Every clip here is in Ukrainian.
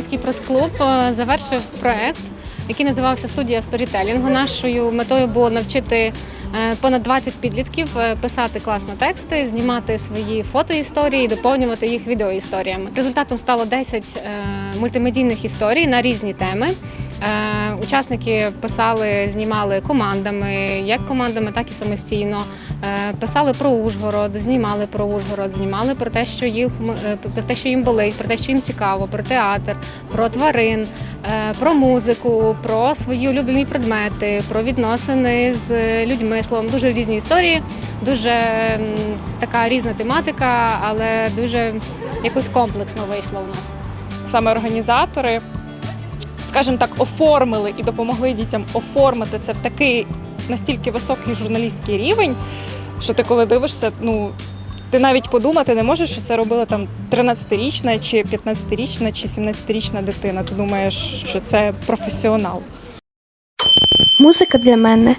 Ужгородський прес-клуб е, завершив проект, який називався Студія сторітелінгу. Нашою метою було навчити е, понад 20 підлітків е, писати класно тексти, знімати свої фотоісторії, доповнювати їх відеоісторіями. Результатом стало 10 е, мультимедійних історій на різні теми. Е, Учасники писали, знімали командами, як командами, так і самостійно. Е, Писали про Ужгород, знімали про Ужгород, знімали про те, що їх е, про те, що їм болить, про те, що їм цікаво, про театр, про тварин, про музику, про свої улюблені предмети, про відносини з людьми. Словом, дуже різні історії, дуже така різна тематика, але дуже якось комплексно вийшло у нас. саме організатори, скажімо так, оформили і допомогли дітям оформити це в такий настільки високий журналістський рівень, що ти коли дивишся, ну. Ти навіть подумати не можеш, що це робила там 13-річна, чи 15-річна, чи 17-річна дитина. Ти думаєш, що це професіонал. Музика для мене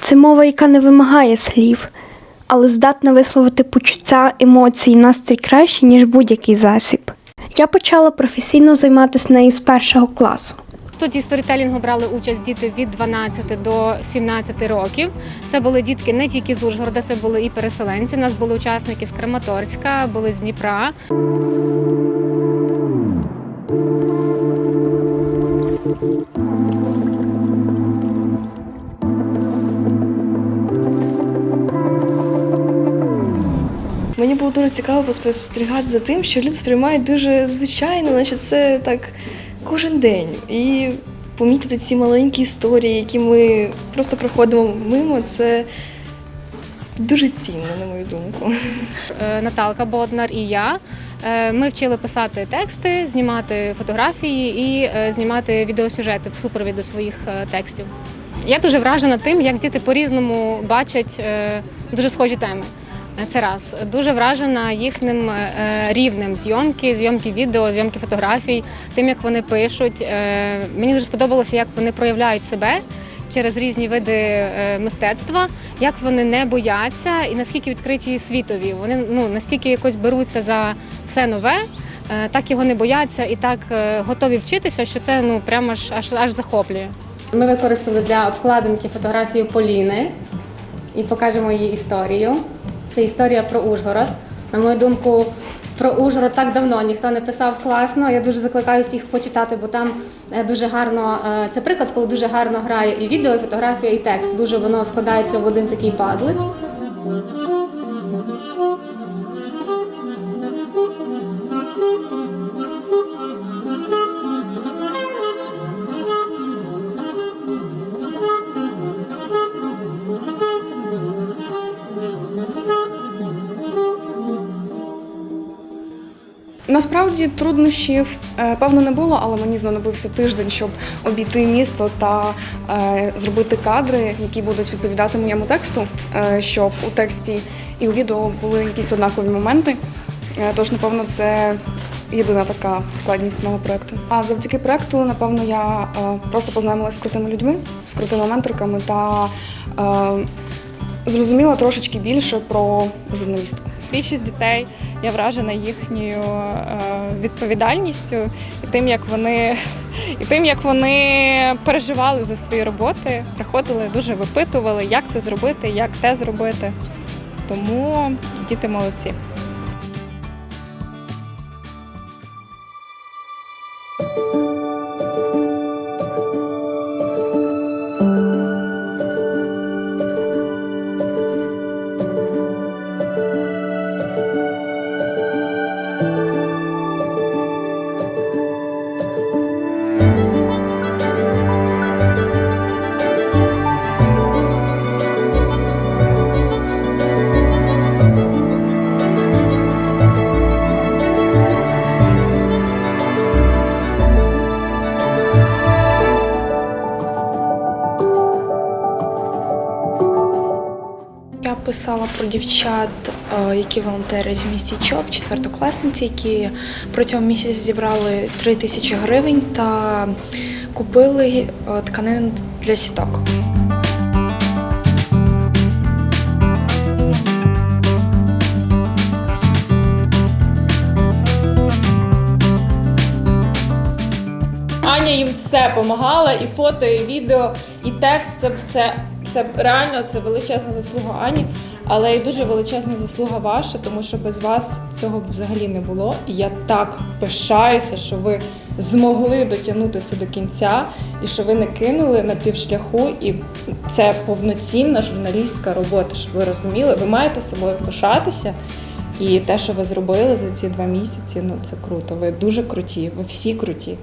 це мова, яка не вимагає слів, але здатна висловити почуття, емоції, настрій краще, ніж будь-який засіб. Я почала професійно займатися нею з першого класу. Студії сторітелінгу брали участь діти від 12 до 17 років. Це були дітки не тільки з Ужгорода, це були і переселенці. У нас були учасники з Краматорська, були з Дніпра. Мені було дуже цікаво поспостерігати за тим, що люди сприймають дуже звичайно, наче це так кожен день. І помітити ці маленькі історії, які ми просто проходимо мимо, це дуже цінно, на мою думку. Е, Наталка Боднар і я. Е, Ми вчили писати тексти, знімати фотографії і е, знімати відеосюжети в супровід до своїх текстів. Я дуже вражена тим, як діти по-різному бачать дуже схожі теми. Е, Це раз дуже вражена їхнім е, рівнем зйомки, зйомки відео, зйомки фотографій, тим, як вони пишуть. Е, Мені дуже сподобалося, як вони проявляють себе через різні види е, мистецтва, як вони не бояться і наскільки відкриті світові. Вони ну настільки якось беруться за все нове, е, так його не бояться і так е, готові вчитися, що це ну прямо ж аж аж захоплює. Ми використали для обкладинки фотографію Поліни і покажемо її історію. Це історія про Ужгород. На мою думку, про Ужгород так давно ніхто не писав класно. Я дуже закликаю всіх почитати, бо там е, дуже гарно е, це приклад, коли дуже гарно грає і відео, і фотографія, і текст. Дуже воно складається в один такий пазлик. Насправді труднощів е, певно не було, але мені знадобився тиждень, щоб обійти місто та е, зробити кадри, які будуть відповідати моєму тексту, е, щоб у тексті і у відео були якісь однакові моменти. Е, тож, напевно, це єдина така складність мого проекту. А завдяки проекту, напевно, я е, просто познайомилася з крутими людьми, з крутими менторками та е, зрозуміла трошечки більше про журналістику. Більшість дітей я вражена їхньою е, відповідальністю і тим, як вони і тим, як вони переживали за свої роботи, приходили, дуже випитували, як це зробити, як те зробити. Тому діти молодці. Писала про дівчат, е, які волонтерять в місті ЧОП, четвертокласниці, які протягом місяця зібрали 3 тисячі гривень та купили е, тканин для сіток. Аня їм все допомагала, і фото, і відео, і текст. Це, це, це реально це величезна заслуга Ані, але і дуже величезна заслуга ваша, тому що без вас цього б взагалі не було. І я так пишаюся, що ви змогли дотягнути це до кінця, і що ви не кинули на півшляху. І це повноцінна журналістська робота. Щоб ви розуміли, ви маєте собою пишатися. І те, що ви зробили за ці два місяці, ну це круто. Ви дуже круті, ви всі круті.